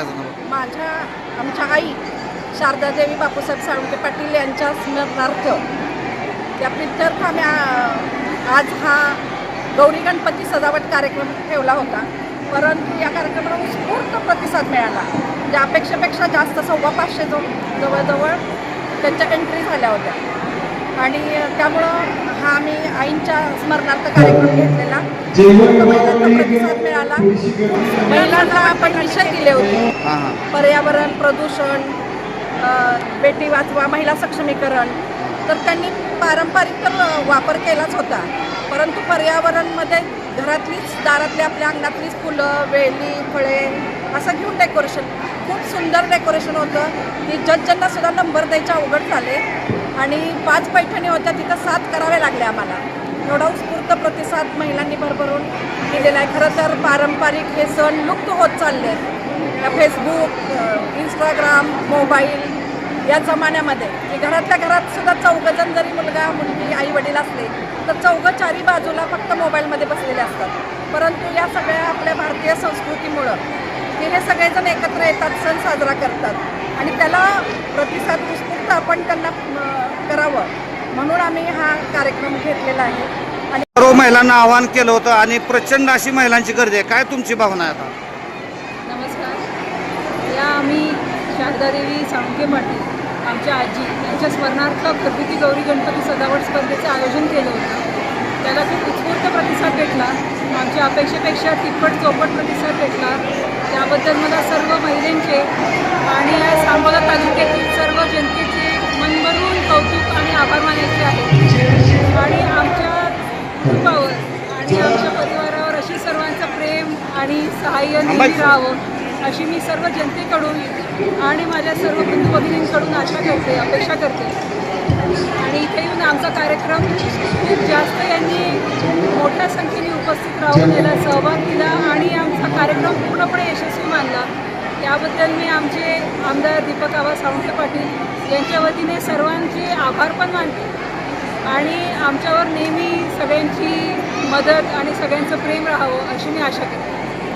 माझ्या आमच्या आई शारदादेवी बापूसाहेब साळुंके पाटील यांच्या स्मरणार्थ त्या प्रित्यर्थ आम्ही आज हा गौरी गणपती सजावट कार्यक्रम ठेवला होता. परंतु या कार्यक्रमाला उत्स्फूर्त प्रतिसाद मिळाला. म्हणजे अपेक्षेपेक्षा जास्त सव्वा पाचशे जव जवळजवळ त्यांच्या एंट्री झाल्या होत्या. आणि त्यामुळं हा आम्ही आईंच्या स्मरणार्थ कार्यक्रम घेतलेला. प्रतिसाद मिळाला. महिलांना आपण विषय दिले होते. पर्यावरण प्रदूषण बेटी वाचवा महिला सक्षमीकरण तर त्यांनी पारंपरिक तर वापर केलाच होता. परंतु पर्यावरणमध्ये घरातलीच दारातली आपल्या अंगणातलीच फुलं वेली फळे असं घेऊन डेकोरेशन खूप सुंदर डेकोरेशन होतं. की जजजांना सुद्धा नंबर द्यायचे अवघड झाले आणि पाच पैठणी होत्या तिथं सात करावे लागले आम्हाला. एवढा उत्स्फूर्त प्रतिसाद महिलांनी भरभरून दिलेला आहे. खरं तर पारंपरिक हे सण लुप्त होत चालले आहेत. फेसबुक इंस्टाग्राम मोबाईल या जमान्यामध्ये की घरातल्या घरात सुद्धा चौघजण जरी मुलगा मुलगी आई वडील असले तर चौघं चारी बाजूला फक्त मोबाईलमध्ये बसलेले असतात. परंतु या सगळ्या आपल्या भारतीय संस्कृतीमुळं की हे सगळेजण एकत्र येतात सण साजरा करतात. आणि त्याला प्रतिसाद उत्स्फूर्त आपण त्यांना करावं. म्हणून आम्ही हा कार्यक्रम घेतलेला आहे. आणि सर्व महिलांना आवाहन केलं होतं आणि प्रचंड अशी महिलांची गर्दी आहे. काय तुमची भावना आहे आता? नमस्कार. या आम्ही शारदादेवी साळुंके पाटील आमच्या आजी यांच्या स्मरणार्थ घरगुती गौरी गणपती सजावट स्पर्धेचं आयोजन केलं होतं. त्याला खूप उत्स्फूर्त प्रतिसाद भेटला. आमच्या अपेक्षेपेक्षा तिप्पट चौपट प्रतिसाद भेटला. त्याबद्दल मला सर्व महिलांचे आणि या सांगोला तालुक्यातील सर्व जनतेचे मनभरून कौतुक आणि आभार मानायचे आहे आणि आमच्या कुटुंबावर आणि आमच्या परिवारावर अशी सर्वांचं प्रेम आणि सहाय्य नेहमी राहावं अशी मी सर्व जनतेकडून आणि माझ्या सर्व बंधू भगिनींकडून आशा करते अपेक्षा करते. आणि इथे येऊन आमचा कार्यक्रम खूप जास्त यांनी मोठ्या संख्येने उपस्थित राहून याला सहभाग दिला आणि आमचा कार्यक्रम पूर्णपणे यशस्वी मानला. त्याबद्दल मी आमचे आमदार दीपक आबा साळुंके पाटील यांच्या वतीने सर्वांचे आभार पण मानते. आणि आमच्यावर नेहमी सगळ्यांची मदत आणि सगळ्यांचं प्रेम राहावं अशी मी आशा करते.